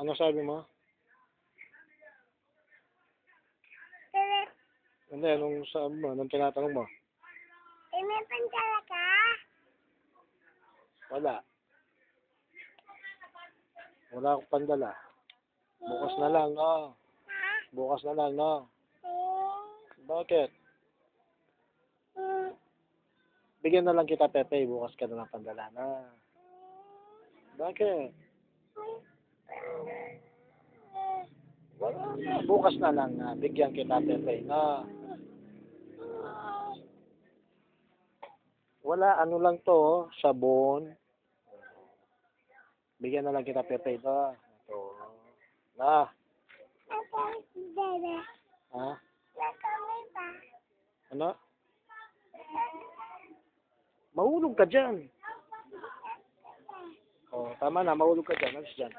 Ano sabi mo? Hindi, anong sabi mo? Anong tinatanong mo? eh, may pantala ka? Wala. Wala akong pandala. Bukas na lang, no? Ha? Bukas na lang, no? Bakit? mm, Bigyan na lang kita, Pepe. Bukas ka na ng pandala na. Bakit? Bukas na lang na. Bigyan kita, Pepe. Na. Wala, ano lang to, oh, sabon. Bigyan na lang kita, Pepe. Na. Ito. Na. Ha? Ano? Mahulog ka dyan. Oh, tama na, mahulog ka dyan. Alis dyan.